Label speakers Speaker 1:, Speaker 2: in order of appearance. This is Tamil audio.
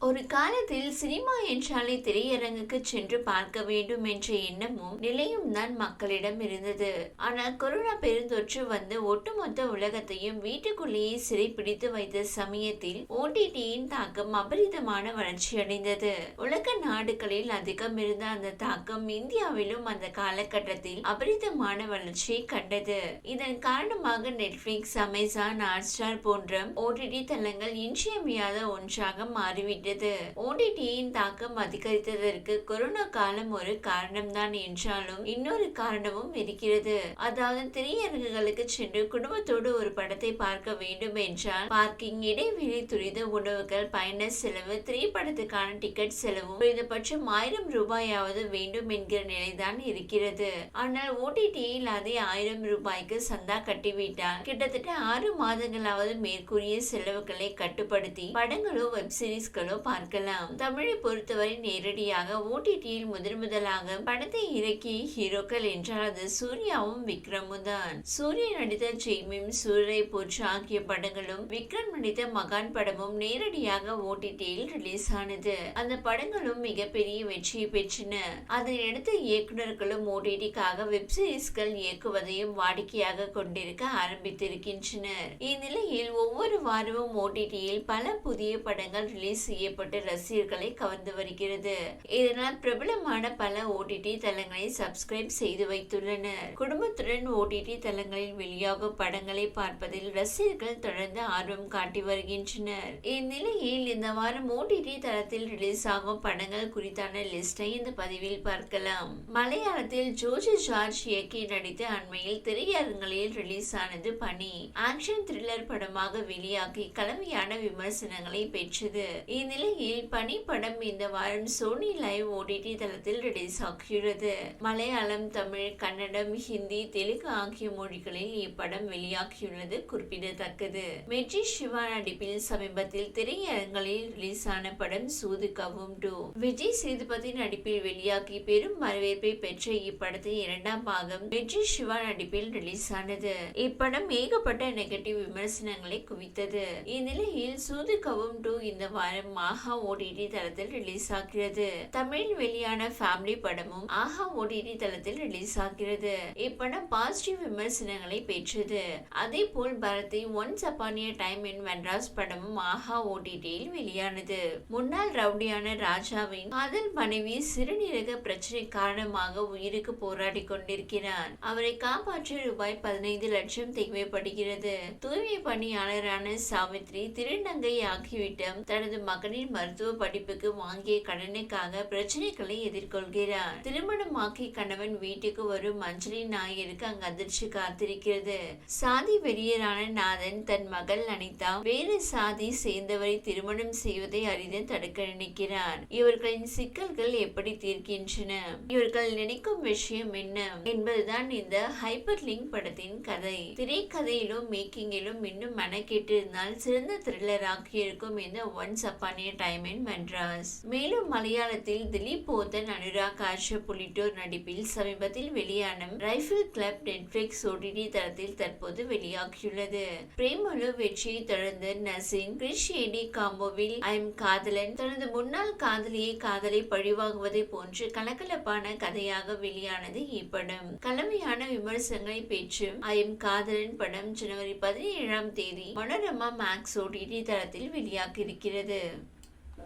Speaker 1: ஒரு காலத்தில் சினிமா என்றாலே திரையரங்குக்கு சென்று பார்க்க வேண்டும் என்ற எண்ணமும் நிலையும் தான் மக்களிடம் இருந்தது. ஆனால் கொரோனா பெருந்தொற்று வந்து ஒட்டுமொத்த உலகத்தையும் வீட்டுக்குள்ளேயே சிறைப்பிடித்து வைத்த சமயத்தில் ஓடிடியின் தாக்கம் அபரிதமான வளர்ச்சி அடைந்தது. உலக நாடுகளில் அதிகம் இருந்த அந்த தாக்கம் இந்தியாவிலும் அந்த காலகட்டத்தில் அபரிதமான வளர்ச்சியை கண்டது. இதன் காரணமாக நெட்ஃபிளிக்ஸ் அமேசான் ஹாட்ஸ்டார் போன்ற ஓடிடி தளங்கள் இன்றியமையாத ஒன்றாக மாறிவிட்டது ஓடிடியின் தாக்கம் அதிகரித்ததற்கு கொரோனா காலம் ஒரு காரணம்தான் என்றாலும் இன்னொரு காரணமும் இருக்கிறது. அதாவது திரையரங்குகளுக்கு சென்று குடும்பத்தோடு ஒரு படத்தை பார்க்க வேண்டும் என்றால் பார்க்கிங் இடைவெளி துரித உணவுகள் பயண செலவு திரைப்படத்துக்கான டிக்கெட் செலவும் குறைந்தபட்சம் ஆயிரம் ரூபாயாவது வேண்டும் என்கிற நிலைதான் இருக்கிறது. ஆனால் ஓடிடியில் அதே ஆயிரம் ரூபாய்க்கு சந்தா கட்டிவிட்டால் கிட்டத்தட்ட ஆறு மாதங்களாவது மேற்கூறிய செலவுகளை கட்டுப்படுத்தி படங்களோ வெப் சீரிஸ்களோ பார்க்கலாம். தமிழை பொறுத்தவரை நேரடியாக ஓடிடியில் முதன் முதலாக படத்தை இறக்கிய ஹீரோக்கள் என்றால் அது சூர்யாவும் விக்ரமும் தான். சூர்யா நடித்த ஜெய்மிம் சூரரை போற்று ஆகிய படங்களும் விக்ரம் நடித்த மகான் படமும் நேரடியாக ஓடிடியில் ரிலீஸ் ஆனது. அந்த படங்களும் மிகப்பெரிய வெற்றியை பெற்றன. அதனை இயக்குநர்களும் ஓடிடிக்காக வெப் சீரிஸ்கள் இயக்குவதையும் வாடிக்கையாக கொண்டிருக்க ஆரம்பித்திருக்கின்றனர். இந்நிலையில் ஒவ்வொரு வாரமும் ஓடிடியில் பல புதிய படங்கள் ரிலீஸ் செய்யப்பட்டு ரசிகர்களை கவர்ந்து வருகிறது. இதனால் பிரபலமான பல ஓடிடி தளங்களை சப்ஸ்கிரைப் செய்து வைத்துள்ளனர். குடும்பத்துடன் ஓடிடி தளங்களில் வெளியாகும் படங்களை பார்ப்பதில் ரசிகர்கள் தொடர்ந்து ஆர்வம் காட்டி வருகின்றனர். இந்நிலையில் இந்த வாரம் ஓடிடி தளத்தில் ரிலீஸ் ஆகும் படங்கள் குறித்தான லிஸ்டை இந்த பதிவில் பார்க்கலாம். மலையாளத்தில் ஜோஜி ஜார்ஜ் இயக்கி நடித்த அண்மையில் திரையரங்களில் ரிலீஸ் ஆனது பணி ஆக்ஷன் த்ரில்லர் படமாக வெளியாகி கலவையான விமர்சனங்களை பெற்றது. இந்த இந்நிலையில் பனி படம் இந்த வாரம் சோனி லைவ் ஓடிடி தளத்தில் ரிலீஸ் ஆகியுள்ளது. மலையாளம் தமிழ் கன்னடம் ஹிந்தி தெலுங்கு ஆகிய மொழிகளில் இப்படம் வெளியாகியுள்ளது குறிப்பிடத்தக்கது. மெட்ரி சிவா நடிப்பில் சமீபத்தில் திரையரங்களில் ரிலீஸ் ஆன படம் சூது கவும் டூ விஜய் சேதுபதி நடிப்பில் வெளியாகி பெரும் வரவேற்பை பெற்ற இப்படத்தின் இரண்டாம் பாகம் மெட்ரி சிவா நடிப்பில் ரிலீஸ் ஆனது. இப்படம் ஏகப்பட்ட நெகட்டிவ் விமர்சனங்களை குவித்தது. இந்நிலையில் சூது கவும் டூ இந்த வாரம் ஆஹா ஓடிடி தளத்தில் ரிலீஸ் ஆகிறது. தமிழ் வெளியான ஃபேமிலி படமும் ஆஹா ஓடிடி தளத்தில் ரிலீஸ் ஆகிறது. இப்படம் பாசிட்டிவ் விமர்சனங்களை பெற்றது. அதே போல் பரதி once upon a time in Madras படமும் ஆஹா ஓடிடியில் வெளியானது. முன்னாள் ரவுடியான ராஜாவின் காதல் மனைவி சிறுநீரக பிரச்சனை காரணமாக உயிருக்கு போராடி கொண்டிருக்கிறார் அவரை காப்பாற்ற ரூபாய் பதினைந்து லட்சம் தேவைப்படுகிறது. தூய்மை பணியாளரான சாவித்ரி திருநங்கை ஆகிவிட்டம் தனது மகனை மகனின் மருத்துவ படிப்புக்கு வாங்கிய கடனுக்காக பிரச்சனைகளை எதிர்கொள்கிறார். திருமணமாக்கி கணவன் வீட்டுக்கு வரும் மஞ்சளி நாயருக்கு அங்கு அதிர்ச்சி காத்திருக்கிறது. சாதி வெறியரான நாதன் தன் மகள் அனிதா வேறு சாதி சேர்ந்தவரை திருமணம் செய்வதை அறிந்து தடுக்க நினைக்கிறார். இவர்களின் சிக்கல்கள் எப்படி தீர்க்கின்றன? இவர்கள் நினைக்கும் விஷயம் என்ன என்பதுதான் இந்த ஹைப்பர் லிங்க் படத்தின் கதை. திரைக்கதையிலும் மேக்கிங்கிலும் இன்னும் மெனக்கெட்டிருந்தால் சிறந்த த்ரில்லராக இருக்கும் இந்த once upon time in Madras மேலும் மலையாளத்தில் திலீப் போத்தன் அனுராக் காஷ்யப் உள்ளிட்டோர் நடிப்பில் சமீபத்தில் வெளியான ரைஃபிள் கிளப் நெட்ஃபிளிக்ஸ் ஓடிடி தளத்தில் தற்போது வெளியாகியுள்ளது. பிரேமலு வெற்றியை தொடர்ந்து நசின் கிரிஷ் ஏடி காம்போவில் ஐம் காதலன் தனது முன்னாள் காதலியை காதலை பழிவாங்குவதை போன்று கலகலப்பான கதையாக வெளியானது இப்படம் கலவையான விமர்சனங்களை பெற்று ஐம் காதலன் படம் ஜனவரி பதினேழாம் தேதி மனோரமா மேக்ஸ் ஓடிடி தளத்தில் வெளியாகியிருக்கிறது.